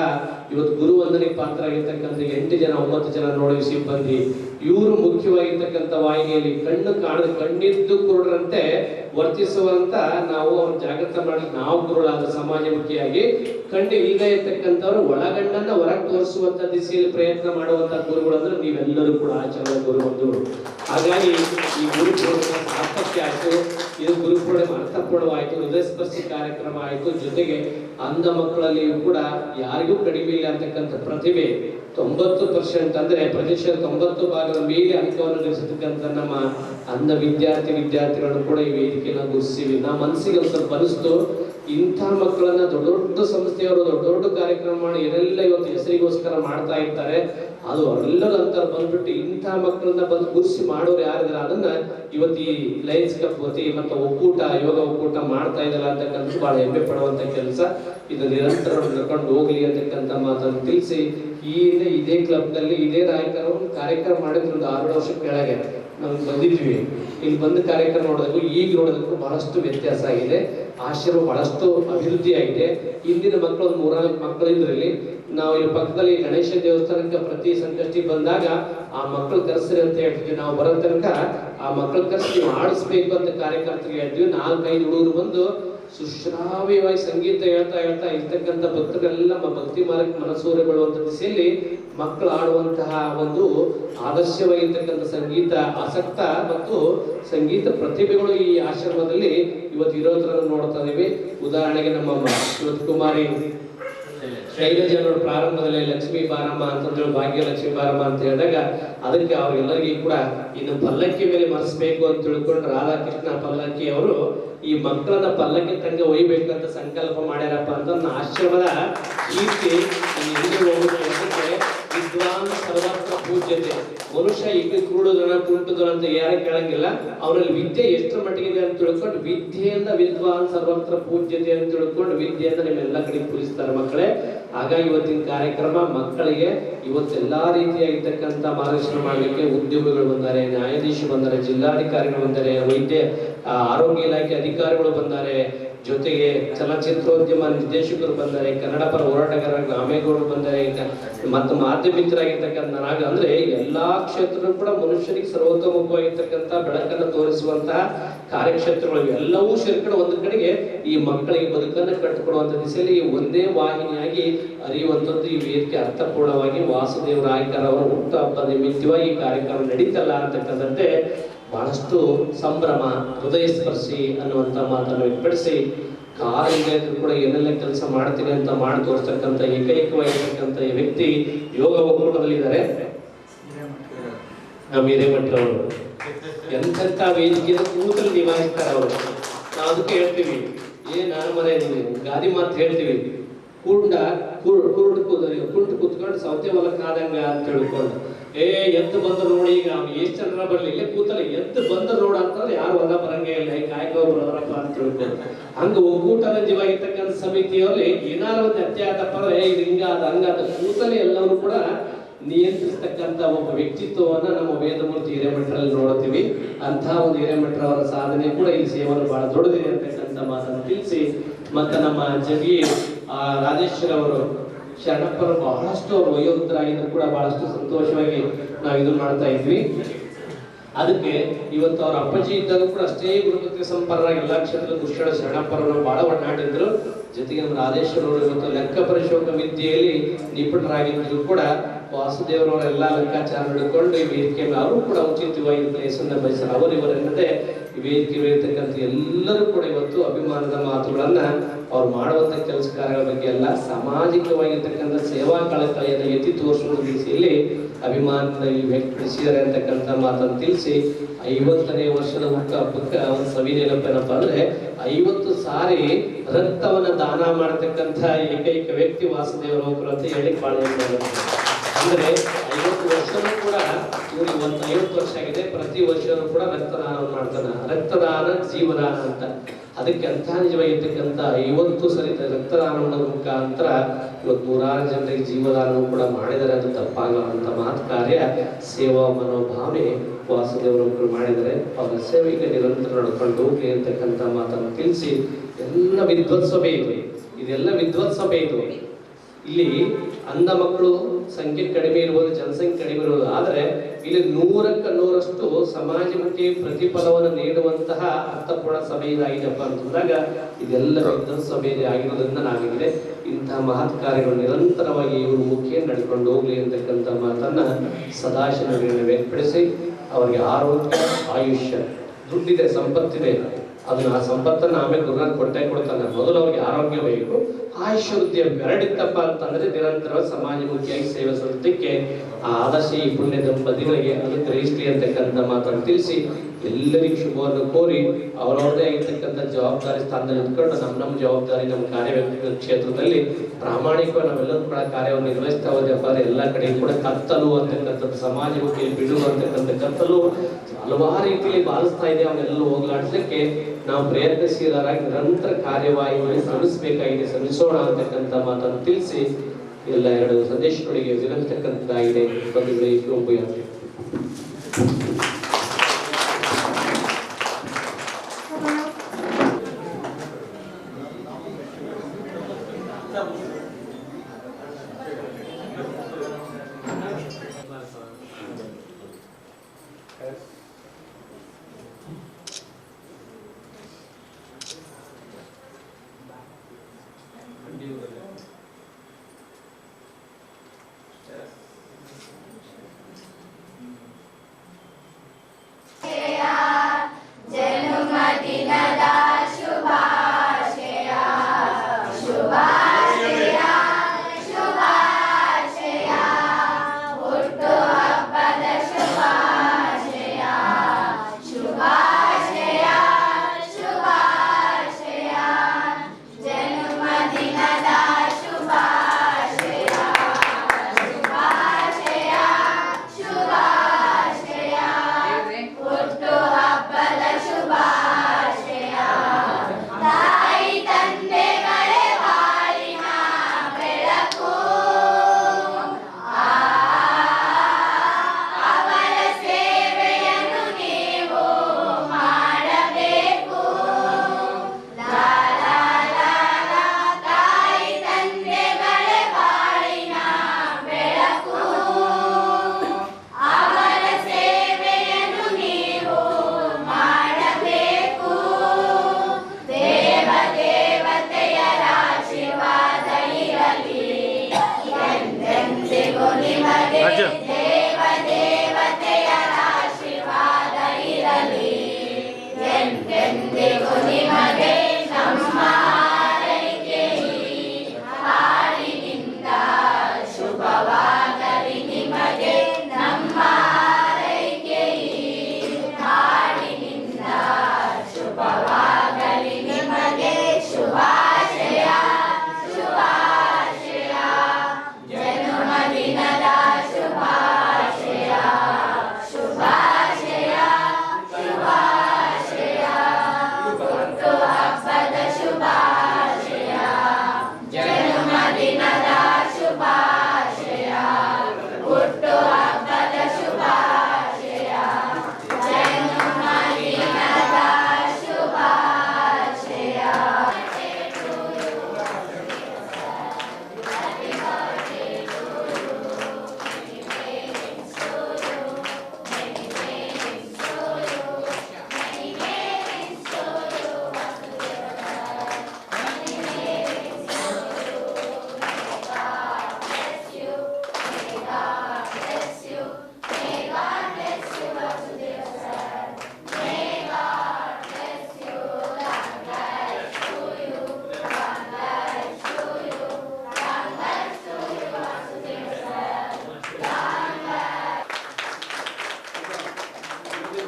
ಇವತ್ತು ಗುರು ಗುರುವಂದನೆಗೆ ಪಾತ್ರ ಆಗಿರ್ತಕ್ಕಂಥ ಎಂಟು ಜನ, ಒಂಬತ್ತು ಜನ ನೋಡಿ ಸಿಬ್ಬಂದಿ. ಇವರು ಮುಖ್ಯವಾಗಿರ್ತಕ್ಕಂಥ ವಾಹಿನಿಯಲ್ಲಿ ಕಣ್ಣು ಕಾಣದ ಕಣ್ಣಿದ್ದು ಕುರುಡರಂತೆ ವರ್ತಿಸುವಂತ ನಾವು ಅವ್ರ ಜಾಗೃತ ಮಾಡಿ ನಾವು ಗುರುಳಾದ ಸಮಾಜಮುಖಿಯಾಗಿ ಕಣ್ಣು ಈಗ ಇರ್ತಕ್ಕಂಥವ್ರು ಒಳಗಣ್ಣನ್ನ ಹೊರಗೆ ತೋರಿಸುವಂತ ದಿಸೆಯಲ್ಲಿ ಪ್ರಯತ್ನ ಮಾಡುವಂತ ಗುರುಗಳು ಅಂದ್ರೆ ನೀವೆಲ್ಲರೂ ಕೂಡ ಆಚರಣೆ ಗುರುಬಂಧುಗಳು ಹಾಗಾಗಿ ಈ ಗುರು ಪೂರ್ಣಿಮೆ ಆಯಿತು, ಇದು ಗುರುಪೂರ್ಣಿಮೆ ಅರ್ಥಪೂರ್ಣವಾಯಿತು ಹೃದಯ ಸ್ಪರ್ಶಿ ಕಾರ್ಯಕ್ರಮ ಆಯಿತು. ಜೊತೆಗೆ ಅಂಧ ಮಕ್ಕಳಲ್ಲಿಯೂ ಕೂಡ ಯಾರಿಗೂ ಕಡಿಮೆ ಇಲ್ಲ ಅಂತಕ್ಕಂಥ ಪ್ರತಿಭೆ ತೊಂಬತ್ತು ಪರ್ಸೆಂಟ್ ಅಂದರೆ ಪ್ರದೇಶದ ತೊಂಬತ್ತು ಭಾಗದ ಮೇಲೆ ಅಂಕವನ್ನು ಗಳಿಸತಕ್ಕಂಥ ನಮ್ಮ ಅಂಧ ವಿದ್ಯಾರ್ಥಿ ವಿದ್ಯಾರ್ಥಿಗಳನ್ನು ಕೂಡ ಈ ವೇದಿಕೆಯನ್ನು ಗುರುತಿಸಿವಿ. ನಮ್ಮ ಮನಸ್ಸಿಗೆ ಒಂದು ಸ್ವಲ್ಪ ಅನಿಸ್ತು ಇಂಥ ಮಕ್ಕಳನ್ನ ದೊಡ್ಡ ದೊಡ್ಡ ಸಂಸ್ಥೆಯವರು, ದೊಡ್ಡ ದೊಡ್ಡ ಕಾರ್ಯಕ್ರಮ ಮಾಡಿ ಏನೆಲ್ಲ ಇವತ್ತು ಹೆಸರಿಗೋಸ್ಕರ ಮಾಡ್ತಾ ಇರ್ತಾರೆ, ಅದು ಅವರೆಲ್ಲರೂ ಅಂತ ಬಂದ್ಬಿಟ್ಟು ಇಂಥ ಮಕ್ಕಳನ್ನ ಬಂದು ಗುರುಸಿ ಮಾಡೋರು ಯಾರಿದ್ರೆ ಅದನ್ನ ಇವತ್ತು ಈ ಲಯನ್ಸ್ ಕಪ್ ವತಿ ಮತ್ತು ಒಕ್ಕೂಟ, ಯೋಗ ಒಕ್ಕೂಟ ಮಾಡ್ತಾ ಇದ್ದಲ್ಲ ಅಂತಕ್ಕಂಥ ಬಹಳ ಹೆಮ್ಮೆ ಪಡುವಂತ ಕೆಲಸ. ಇದು ನಿರಂತರ ನಡ್ಕೊಂಡು ಹೋಗ್ಲಿ ಅಂತಕ್ಕಂಥ ಮಾತನ್ನು ತಿಳಿಸಿ, ಈ ಇದೇ ಕ್ಲಬ್ನಲ್ಲಿ ಇದೇ ನಾಯಕರು ಕಾರ್ಯಕ್ರಮ ಮಾಡಿದ್ರು ಒಂದು ಆರು ವರ್ಷ ಕೆಳಗೆ. ನಾವು ಬಂದಿದ್ವಿ ಇಲ್ಲಿ ಬಂದು ಕಾರ್ಯಕ್ರಮ ನೋಡೋದಕ್ಕೂ, ಈಗ ನೋಡೋದಕ್ಕೂ ಬಹಳಷ್ಟು ವ್ಯತ್ಯಾಸ ಆಗಿದೆ. ಆಶ್ರಮ ಬಹಳಷ್ಟು ಅಭಿವೃದ್ಧಿ ಆಗಿದೆ ಇಂದಿನ ಮಕ್ಕಳು ಒಂದು ಮೂರ್ನಾಲ್ಕು ಮಕ್ಕಳು ಇದರಲ್ಲಿ ನಾವು ಇಲ್ಲಿ ಪಕ್ಕದಲ್ಲಿ ಗಣೇಶ ದೇವಸ್ಥಾನಕ್ಕೆ ಪ್ರತಿ ಸಂಕಷ್ಟಿ ಬಂದಾಗ ಆ ಮಕ್ಕಳು ಕರೆಸ್ರಿ ಅಂತ ಹೇಳ್ತೀವಿ ನಾವು ಬರೋ ತನಕ ಆ ಮಕ್ಕಳು ಕರೆಸಿ ಆಡಿಸ್ಬೇಕು ಅಂತ ಕಾರ್ಯಕರ್ತರಿಗೆ ಹೇಳ್ತೀವಿ. ನಾಲ್ಕೈದು ಹುಡುಗರು ಬಂದು ಸುಶ್ರಾವ್ಯವಾಗಿ ಸಂಗೀತ ಹೇಳ್ತಾ ಹೇಳ್ತಾ ಇರ್ತಕ್ಕಂಥ ಭಕ್ತರೆಲ್ಲ ಭಕ್ತಿ ಮಾರ್ಗಕ್ಕೆ ಮನಸೂರೆಗೊಳ್ಳುವಂಥ ದಿಸೆಯಲ್ಲಿ ಮಕ್ಕಳು ಆಡುವಂತಹ ಒಂದು ಆದರ್ಶವಾಗಿರ್ತಕ್ಕಂಥ ಸಂಗೀತ ಆಸಕ್ತ ಮತ್ತು ಸಂಗೀತ ಪ್ರತಿಭೆಗಳು ಈ ಆಶ್ರಮದಲ್ಲಿ ಇವತ್ತು ಇರೋದ್ರನ್ನು ನೋಡ್ತಾ ಇದ್ದೀವಿ ಉದಾಹರಣೆಗೆ ನಮ್ಮ ಶಿವತ್ ಕುಮಾರಿ ಶೈಲಜನವರು ಪ್ರಾರಂಭದಲ್ಲಿ ಲಕ್ಷ್ಮೀ ಬಾರಮ್ಮ ಅಂತಂದ್ರೆ ಭಾಗ್ಯಲಕ್ಷ್ಮಿ ಬಾರಮ್ಮ ಅಂತ ಹೇಳಿದಾಗ ಅದಕ್ಕೆ ಅವರೆಲ್ಲರಿಗೂ ಕೂಡ ಇನ್ನು ಪಲ್ಲಕ್ಕಿ ಮೇಲೆ ಮರೆಸ್ಬೇಕು ಅಂತ ತಿಳ್ಕೊಂಡು ರಾಧಾಕೃಷ್ಣ ಪಲ್ಲಕ್ಕಿ ಅವರು ಈ ಮಕ್ಕಳನ್ನ ಪಲ್ಲಕ್ಕಿ ತಂಗ ಒಯ್ಬೇಕಂತ ಸಂಕಲ್ಪ ಮಾಡ್ಯಾರಪ್ಪ ಅಂತ ಆಶ್ರಮದ ಕೀರ್ತಿ ವಿದ್ವಾನ್ ಸರ್ವತ್ರ ಪೂಜ್ಯತೆ. ಮನುಷ್ಯ ಈಗ ಕೂಡುದನ ಕುಂಟುದನ ಅಂತ ಯಾರ ಕೇಳಂಗಿಲ್ಲ, ಅವರಲ್ಲಿ ವಿದ್ಯೆ ಎಷ್ಟರ ಮಟ್ಟಿಗೆ ಇದೆ ಅಂತ ತಿಳ್ಕೊಂಡು ವಿದ್ಯೆಯಿಂದ ವಿದ್ವಾನ್ ಸರ್ವತ್ರ ಪೂಜ್ಯತೆ ಅಂತ ತಿಳ್ಕೊಂಡು ವಿದ್ಯೆಯಿಂದ ನಿಮ್ಮೆಲ್ಲ ಕಡೆ ಪೂಜಿಸ್ತಾರೆ ಮಕ್ಕಳೇ. ಹಾಗಾಗಿ ಇವತ್ತಿನ ಕಾರ್ಯಕ್ರಮ ಮಕ್ಕಳಿಗೆ ಇವತ್ತೆಲ್ಲಾ ರೀತಿಯಾಗಿರ್ತಕ್ಕಂಥ ಮಾರ್ಗದರ್ಶನ ಮಾಡಲಿಕ್ಕೆ ಉದ್ಯೋಗಿಗಳು ಬಂದರೆ, ನ್ಯಾಯಾಧೀಶರು ಬಂದರೆ, ಜಿಲ್ಲಾಧಿಕಾರಿಗಳು ಬಂದರೆ, ವೈದ್ಯ ಆರೋಗ್ಯ ಇಲಾಖೆ ಅಧಿಕಾರಿಗಳು ಬಂದಾರೆ, ಜೊತೆಗೆ ಚಲನಚಿತ್ರೋದ್ಯಮ ನಿರ್ದೇಶಕರು ಬಂದರೆ, ಕನ್ನಡ ಪರ ಹೋರಾಟಗಾರ ಗ್ರಾಮೇಗೌಡರು ಬಂದರೆ ಮತ್ತು ಮಾಧ್ಯಮಿತರಾಗಿರ್ತಕ್ಕಂಥ ನಾಗ, ಅಂದ್ರೆ ಎಲ್ಲಾ ಕ್ಷೇತ್ರಗಳು ಕೂಡ ಮನುಷ್ಯನಿಗೆ ಸರ್ವತೋಮುಖವಾಗಿರ್ತಕ್ಕಂಥ ಬೆಳಕನ್ನು ತೋರಿಸುವಂತಹ ಕಾರ್ಯಕ್ಷೇತ್ರಗಳು ಎಲ್ಲವೂ ಸೇರ್ಕೊಂಡು ಒಂದು ಕಡೆಗೆ ಈ ಮಕ್ಕಳಿಗೆ ಬದುಕನ್ನು ಕಟ್ಟಿಕೊಡುವಂತ ದಿಸೆಯಲ್ಲಿ ಒಂದೇ ವಾಹಿನಿಯಾಗಿ ಅರಿಯುವಂಥದ್ದು ಈ ವೇದಿಕೆ ಅರ್ಥಪೂರ್ಣವಾಗಿ ವಾಸುದೇವ ರಾಯಕರ್ ಅವರ ಹುಟ್ಟು ಹಬ್ಬ ನಿಮಿತ್ತವಾಗಿ ಈ ಕಾರ್ಯಕ್ರಮ ನಡೀತಲ್ಲ ಅಂತಕ್ಕಂಥದ್ದೇ ಬಹಳಷ್ಟು ಸಂಭ್ರಮ, ಹೃದಯ ಸ್ಪರ್ಶಿ ಅನ್ನುವಂತ ಮಾತನ್ನು ವ್ಯಕ್ತಪಡಿಸಿ ಕಾಲಿಗೆ ಕೂಡ ಏನೆಲ್ಲ ಕೆಲಸ ಮಾಡ್ತೀನಿ ಅಂತ ಮಾಡಿ ತೋರಿಸ್ತಕ್ಕಂಥ ಏಕೈಕವಾಗಿರ್ತಕ್ಕಂಥ ಈ ವ್ಯಕ್ತಿ ಯೋಗ ಒಕ್ಕೂಟದಲ್ಲಿದ್ದಾರೆ ನಮ್ಮ ಹಿರೇಮಠರವರು ಅವರು. ಎಂತೆಂಥ ವೇದಿಕೆಯ ಕೂತಲ್ಲಿ ನಿಭಾಯಿಸ್ತಾರೆ ಅವರು. ನಾವು ಅದಕ್ಕೆ ಹೇಳ್ತೀವಿ, ಏ ನಾನು ಮನೆ ಗಾದಿ ಮಾತು ಹೇಳ್ತೀವಿ. ಕುಂಡ ಕುರುಡು ಕುರುಡು ಕುಂಟು ಕುತ್ಕೊಂಡು ಸೌತೆ ಹೊಲಕ್ಕೆ ಅಂತ ತಿಳ್ಕೊಂಡು ಏ, ಎದ್ದು ಬಂದ ನೋಡಿ, ಈಗ ಅವ್ನು ಎಷ್ಟು ಜನರ ಬರ್ಲಿ, ಇಲ್ಲೇ ಕೂತಲ್ಲ ಬಂದ ರೋಡ್ ಅಂತಂದ್ರೆ ಯಾರು ಹೊಲ ಬರಂಗೇ ಇಲ್ಲ. ಈ ಕಾಯ್ಕ ಬರೋರಪ್ಪ ಅಂತ ತಿಳ್ಕೊಂಡು ಹಂಗ ಒಕ್ಕೂಟದ ಜೀವಾಗಿರ್ತಕ್ಕಂಥ ಸಮಿತಿಯಲ್ಲಿ ಏನಾದ್ರು ಒಂದು ಅತ್ಯ ಆಯ್ತಪ್ಪ ಅಂದ್ರೆ ಇದು ಹಿಂಗ ಅದ, ಹಂಗ ಅದ ಕೂತಲೇ ಎಲ್ಲರೂ ಕೂಡ ನಿಯಂತ್ರಿಸ್ತಕ್ಕಂಥ ಒಬ್ಬ ವ್ಯಕ್ತಿತ್ವವನ್ನ ನಮ್ಮ ವೇದಮೂರ್ತಿ ಹಿರೇಮಠರಲ್ಲಿ ನೋಡ್ತೀವಿ. ಅಂತ ಒಂದು ಹಿರೇಮಠರವರ ಸಾಧನೆ ಕೂಡ ಈ ಸೇವನೆ ಬಹಳ ದೊಡ್ಡದಿದೆ ಅಂತಕ್ಕಂಥ ಮಾತನ್ನು ತಿಳಿಸಿ, ಮತ್ತೆ ನಮ್ಮ ಜಗಿ, ಆ, ರಾಜೇಶ್ವರ ಅವರು ಶರಣಪ್ಪರು ಬಹಳಷ್ಟು ಅವರು ಕೂಡ ಬಹಳಷ್ಟು ಸಂತೋಷವಾಗಿ ನಾವು ಇದು ಮಾಡ್ತಾ ಇದ್ವಿ. ಅದಕ್ಕೆ ಇವತ್ತು ಅವ್ರ ಅಪ್ಪಾಜಿ ಇದ್ದಾಗ ಕೂಡ ಅಷ್ಟೇ ಗುರುಕೃತಿ ಸಂಪನ್ನರಾಗಿ ಎಲ್ಲ ಕ್ಷೇತ್ರದ ದುಶ್ಯಣ ಶರಣಪ್ಪರನ್ನು ಬಹಳ ಒಡನಾಡಿದ್ರು. ಜೊತೆಗೆ ನಮ್ಮ ರಾಜೇಶ್ವರವರು ಇವತ್ತು ಲೆಕ್ಕ ಪರಿಶೋಧಕ ವಿದ್ಯೆಯಲ್ಲಿ ನಿಪುಣರಾಗಿದ್ರು ಕೂಡ. ವಾಸುದೇವರವರ ಎಲ್ಲಾ ಲೆಕ್ಕಾಚಾರ ಹಿಡ್ಕೊಂಡು ಈ ವೇದಿಕೆ ಅವರು ಕೂಡ ಉಚಿತವಾಗಿ ಪ್ಲೇಸನ್ನ ಬಯಸ್ತಾರೆ ಅವರು ಇವರಲ್ಲದೆ ಈ ವೇದಿಕೆ ಇರ್ತಕ್ಕಂಥ ಎಲ್ಲರೂ ಕೂಡ ಇವತ್ತು ಅಭಿಮಾನದ ಮಾತುಗಳನ್ನ ಅವ್ರು ಮಾಡುವಂತ ಕೆಲಸ ಕಾರ್ಯಗಳ ಬಗ್ಗೆ ಎಲ್ಲ ಸಾಮಾಜಿಕವಾಗಿರ್ತಕ್ಕಂಥ ಸೇವಾ ಕಳಕಳಿಯನ್ನು ಎತ್ತಿ ತೋರಿಸುವ ದಿಸೆಯಲ್ಲಿ ಅಭಿಮಾನದಲ್ಲಿ ವ್ಯಕ್ತಪಡಿಸಿದ್ದಾರೆ ಅಂತಕ್ಕಂಥ ಮಾತನ್ನು ತಿಳಿಸಿ, ಐವತ್ತನೇ ವರ್ಷದ ಹುಟ್ಟು ಹಬ್ಬಕ್ಕೆ ಒಂದು ಸವಿ ನೆನಪೇನಪ್ಪ ಅಂದ್ರೆ ಐವತ್ತು ಸಾರಿ ರಕ್ತವನ್ನ ದಾನ ಮಾಡತಕ್ಕಂಥ ಏಕೈಕ ವ್ಯಕ್ತಿ ವಾಸುದೇವರವರು ಅಂತ ಹೇಳಿ ಪಾಲನೆ ಮಾಡುತ್ತೆ ಅಂದ್ರೆ ಐವತ್ತು ವರ್ಷವೂ ಕೂಡ ಇವರು ಒಂದು ಐವತ್ತು ವರ್ಷ ಆಗಿದೆ. ಪ್ರತಿ ವರ್ಷವೂ ಕೂಡ ರಕ್ತದಾನ ಮಾಡ್ತಾನೆ. ರಕ್ತದಾನ ಜೀವದಾನ ಅಂತ. ಅದಕ್ಕೆ ಅಂತ ನಿಜವಾಗಿರ್ತಕ್ಕಂಥ ಐವತ್ತು ಸರಿ ರಕ್ತದಾನದ ಮುಖಾಂತರ ಇವತ್ತು ನೂರಾರು ಜನರಿಗೆ ಜೀವದಾನವೂ ಕೂಡ ಮಾಡಿದರೆ ಅದು ತಪ್ಪಾಗಲ್ಲವಂಥ ಮಾತು ಕಾರ್ಯ. ಸೇವಾ ಮನೋಭಾವನೆ ವಾಸುದೇವರೊಬ್ಬರು ಮಾಡಿದರೆ ಅವರ ಸೇವೆಗೆ ನಿರಂತರ ನಡ್ಕೊಂಡು ಹೋಗ್ಲಿ ಅಂತಕ್ಕಂಥ ಮಾತನ್ನು ತಿಳಿಸಿ ಎಲ್ಲ ವಿದ್ವತ್ಸಭೆ ಇದು. ಇದೆಲ್ಲ ವಿದ್ವತ್ಸಭೆ ಇದು. ಇಲ್ಲಿ ಅಂಧ ಮಕ್ಕಳು ಸಂಖ್ಯೆ ಕಡಿಮೆ ಇರ್ಬೋದು ಜನಸಂಖ್ಯೆ ಕಡಿಮೆ ಇರ್ಬೋದು. ಆದರೆ ಇಲ್ಲಿ ನೂರಕ್ಕೆ ನೂರಷ್ಟು ಸಮಾಜಮುಖಿ ಪ್ರತಿಫಲವನ್ನು ನೀಡುವಂತಹ ಅರ್ಥಪೂರ್ಣ ಸಭೆ ಇದಾಗಿದೆಪ್ಪ ಅಂತಂದಾಗ ಇದೆಲ್ಲ ವಿದ್ವತ್ ಸಭೆ ಆಗಿರೋದ್ರಿಂದ ನಾವಿದೆ ಇಂತಹ ಮಹತ್ ಕಾರ್ಯಗಳು ನಿರಂತರವಾಗಿ ಇವರು ಮುಖ್ಯ ನಡ್ಕೊಂಡು ಹೋಗ್ಲಿ ಅಂತಕ್ಕಂಥ ಮಾತನ್ನ ಸದಾಶಿವಗಳನ್ನು ವ್ಯಕ್ತಪಡಿಸಿ ಅವರಿಗೆ ಆರೋಗ್ಯ ಆಯುಷ್ಯ ದುಡ್ಡಿದೆ ಸಂಪತ್ತಿದೆ. ಅದನ್ನ ಆ ಸಂಪತ್ತನ್ನ ಆಮೇಲೆ ಗುರುನಾಥ್ ಕೊಟ್ಟೆ ಕೊಡ್ತಾನೆ. ಮೊದಲು ಅವ್ರಿಗೆ ಆರೋಗ್ಯ ಬೇಕು ಆಯುಷ್ಯ ವೃದ್ಧಿಯ ಅಂತಂದ್ರೆ ನಿರಂತರ ಸಮಾಜಮುಖಿಯಾಗಿ ಸೇವೆ ಸಲ್ಲಿಸಲಿಕ್ಕೆ ಆ ಆದರ್ಶ ಈ ಪುಣ್ಯ ದಂಪತಿಗಳಿಗೆ ಅನುಗ್ರಹಿಸಲಿ ಅಂತಕ್ಕಂಥ ಮಾತನ್ನು ತಿಳಿಸಿ ಎಲ್ಲರಿಗೂ ಶುಭವನ್ನು ಕೋರಿ ಅವರವರದೇ ಆಗಿರ್ತಕ್ಕಂಥ ಜವಾಬ್ದಾರಿ ಸ್ಥಾನದಲ್ಲಿ ಇಟ್ಕೊಂಡು ನಮ್ಮ ನಮ್ಮ ಜವಾಬ್ದಾರಿ, ನಮ್ಮ ಕಾರ್ಯ ಕ್ಷೇತ್ರದಲ್ಲಿ ಪ್ರಾಮಾಣಿಕವಾಗಿ ನಾವೆಲ್ಲರೂ ಕೂಡ ಕಾರ್ಯವನ್ನು ನಿರ್ವಹಿಸ್ತಾ ಹೋದೆಪ್ಪ ಎಲ್ಲ ಕಡೆ ಕೂಡ ಕತ್ತಲು ಅಂತಕ್ಕಂಥದ್ದು ಸಮಾಜಮುಖಿ ಬಿಡು ಅಂತಕ್ಕಂಥ ಕತ್ತಲು ಹಲವಾರು ರೀತಿಯಲ್ಲಿ ಬಾಲಿಸ್ತಾ ಇದೆ. ಅವನ್ನೆಲ್ಲ ಹೋಗ್ಲಾಡಿಸಲಿಕ್ಕೆ ನಾವು ಪ್ರಯತ್ನಶೀಲರಾಗಿ ನಿರಂತರ ಕಾರ್ಯವಾಹಿಯನ್ನು ಶ್ರಮಿಸಬೇಕಾಗಿದೆ ಶ್ರಮಿಸೋಣ ಅಂತಕ್ಕಂಥ ಮಾತನ್ನು ತಿಳಿಸಿ ಎಲ್ಲ ಎರಡು ಸಂದೇಶಗಳಿಗೆ ವಿರಮಿಸ್ತಕ್ಕಂಥದ್ದಾಗಿದೆ ಬಂಧುಗಳಿಗೆ 对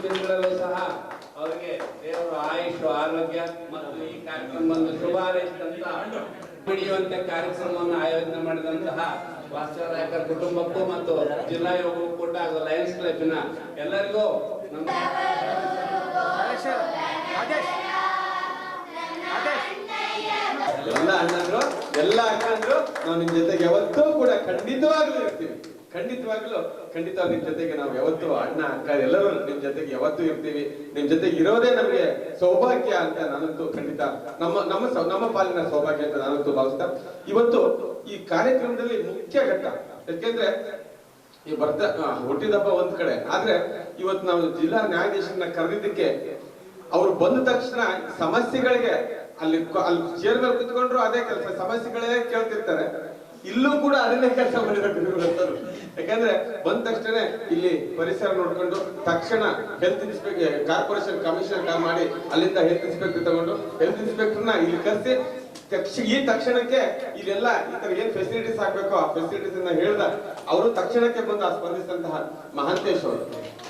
ದಿನಗಳಲ್ಲೂ ಸಹ ಅವರಿಗೆ ದೇವರು ಆಯುಷ್, ಆರೋಗ್ಯ ಮತ್ತು ಈ ಕಾರ್ಯಕ್ರಮವನ್ನು ಶುಭಾರೈಸಿದಂತ ಹಿಡಿಯುವಂತೆ ಕಾರ್ಯಕ್ರಮವನ್ನು ಆಯೋಜನೆ ಮಾಡಿದಂತಹ ವಾಸ್ತವರಾಯಕರ ಕುಟುಂಬಕ್ಕೂ ಮತ್ತು ಜಿಲ್ಲಾ ಯೋಗ ಒಕ್ಕೂಟ ಹಾಗೂ ಲಯನ್ಸ್ ಕ್ಲಬ್ನ ಎಲ್ಲರಿಗೂ ನಮ್ಮ ಎಲ್ಲ ಅಣ್ಣಂದ್ರು ಎಲ್ಲ ಅಣ್ಣಂದ್ರು ನಾವು ನಿಮ್ ಜೊತೆಗೆ ಯಾವತ್ತೂ ಕೂಡ ಖಂಡಿತವಾಗ್ಲೂ ಇರ್ತೀವಿ. ಖಂಡಿತವಾಗ್ಲೂ, ಖಂಡಿತ ನಿಮ್ ಜೊತೆಗೆ ನಾವು ಯಾವತ್ತೂ ಅಣ್ಣ, ಅಕ್ಕ, ಎಲ್ಲರೂ ನಿಮ್ ಜೊತೆಗೆ ಯಾವತ್ತೂ ಇರ್ತೀವಿ. ನಿಮ್ ಜೊತೆಗೆ ಇರೋದೇ ನಮಗೆ ಸೌಭಾಗ್ಯ ಅಂತ ನಾನಂತೂ ಖಂಡಿತ ನಮ್ಮ ನಮ್ಮ ನಮ್ಮ ಪಾಲಿನ ಸೌಭಾಗ್ಯ ಅಂತ ನಾನಂತೂ ಭಾವಿಸ್ತಾ. ಇವತ್ತು ಈ ಕಾರ್ಯಕ್ರಮದಲ್ಲಿ ಮುಖ್ಯ ಘಟ್ಟ, ಯಾಕೆಂದ್ರೆ ಈ ಬರ್ತ ಹುಟ್ಟಿದ ಹಬ್ಬ ಒಂದ್ ಕಡೆ. ಆದ್ರೆ ಇವತ್ತು ನಾವು ಜಿಲ್ಲಾ ನ್ಯಾಯಾಧೀಶರನ್ನ ಕರೆದಿದ್ದಕ್ಕೆ ಅವ್ರು ಬಂದ ತಕ್ಷಣ ಸಮಸ್ಯೆಗಳಿಗೆ ಅಲ್ಲಿ ಅಲ್ಲಿ ಚೇರ್ ಮೇಲೆ ಕುತ್ಕೊಂಡ್ರು ಅದೇ ಕೆಲಸ. ಸಮಸ್ಯೆಗಳೇ ಕೇಳ್ತಿರ್ತಾರೆ. ಇಲ್ಲೂ ಕೂಡ ಅದನ್ನೇ ಕೆಲಸ ಮಾಡಿದ್ರು ಯಾಕಂದ್ರೆ ಬಂದ ತಕ್ಷಣ ಇಲ್ಲಿ ಪರಿಸರ ನೋಡ್ಕೊಂಡು ತಕ್ಷಣ health inspector corporation commissioner call ಮಾಡಿ ಅಲ್ಲಿಂದ ಹೆಲ್ತ್ ಇನ್ಸ್ಪೆಕ್ಟರ್ ತಗೊಂಡು ಹೆಲ್ತ್ ಇನ್ಸ್ಪೆಕ್ಟರ್ನ ಇಲ್ಲಿ ಕರೆಸಿ ಈ ತಕ್ಷಣಕ್ಕೆ ಇಲ್ಲೆಲ್ಲ ಈ ತರ ಏನ್ ಫೆಸಿಲಿಟೀಸ್ ಹಾಕ್ಬೇಕು ಆ ಫೆಸಿಲಿಟೀಸ್ ಅನ್ನ ಹೇಳ್ದ ಅವರು ತಕ್ಷಣಕ್ಕೆ ಬಂದು ಆ ಸ್ಪಂದಿಸಿದಂತಹ ಮಹಾಂತೇಶ್ ಅವರು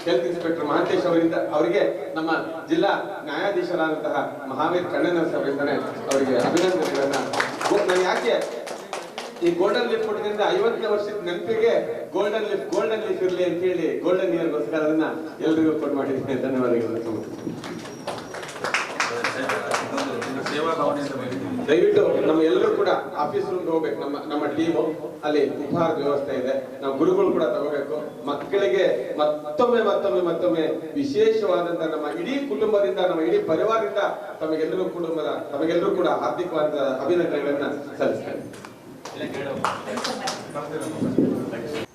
ಹೆಲ್ತ್ ಇನ್ಸ್ಪೆಕ್ಟರ್ ಮಹಾಂತೇಶ್ ಅವರಿಂದ ಅವರಿಗೆ ನಮ್ಮ ಜಿಲ್ಲಾ ನ್ಯಾಯಾಧೀಶರಾದಂತಹ ಮಹಾವೀರ್ ಕಣ್ಣನ ಅವರಿಂದಾನೆ ಅವರಿಗೆ ಅಭಿನಂದನೆಗಳನ್ನ. ಯಾಕೆ ಈ ಗೋಲ್ಡನ್ ಲಿಫ್ ಕೊಟ್ಟಿದ್ರಿಂದ ಐವತ್ತನೇ ವರ್ಷದ ನೆನಪಿಗೆ ಗೋಲ್ಡನ್ ಲಿಫ್ ಗೋಲ್ಡನ್ ಲಿಫ್ ಇರಲಿ ಅಂತ ಹೇಳಿ ಗೋಲ್ಡನ್ ಇಯರ್ಗೋಸ್ಕರ ಅದನ್ನ ಎಲ್ರಿಗೂ ಕೊಡ್ ಮಾಡಿದ್ದೀನಿ. ಧನ್ಯವಾದಗಳು. ದಯವಿಟ್ಟು ನಮ್ಮ ಎಲ್ಲರೂ ಕೂಡ ಆಫೀಸ್ ರೂಮ್ ಹೋಗ್ಬೇಕು. ನಮ್ಮ ನಮ್ಮ ಟೀಮು ಅಲ್ಲಿ ಉಪಹಾರ ವ್ಯವಸ್ಥೆ ಇದೆ. ನಾವು ಗುರುಗಳು ಕೂಡ ತಗೋಬೇಕು. ಮಕ್ಕಳಿಗೆ ಮತ್ತೊಮ್ಮೆ ಮತ್ತೊಮ್ಮೆ ಮತ್ತೊಮ್ಮೆ ವಿಶೇಷವಾದಂತ ನಮ್ಮ ಇಡೀ ಕುಟುಂಬದಿಂದ, ನಮ್ಮ ಇಡೀ ಪರಿವಾರದಿಂದ ತಮಗೆಲ್ಲರೂ ಕುಟುಂಬದ, ತಮಗೆಲ್ಲರೂ ಕೂಡ ಹಾರ್ದಿಕವಾದ ಅಭಿನಂದನೆಗಳನ್ನ ಸಲ್ಲಿಸ್ತೇನೆ Thank you.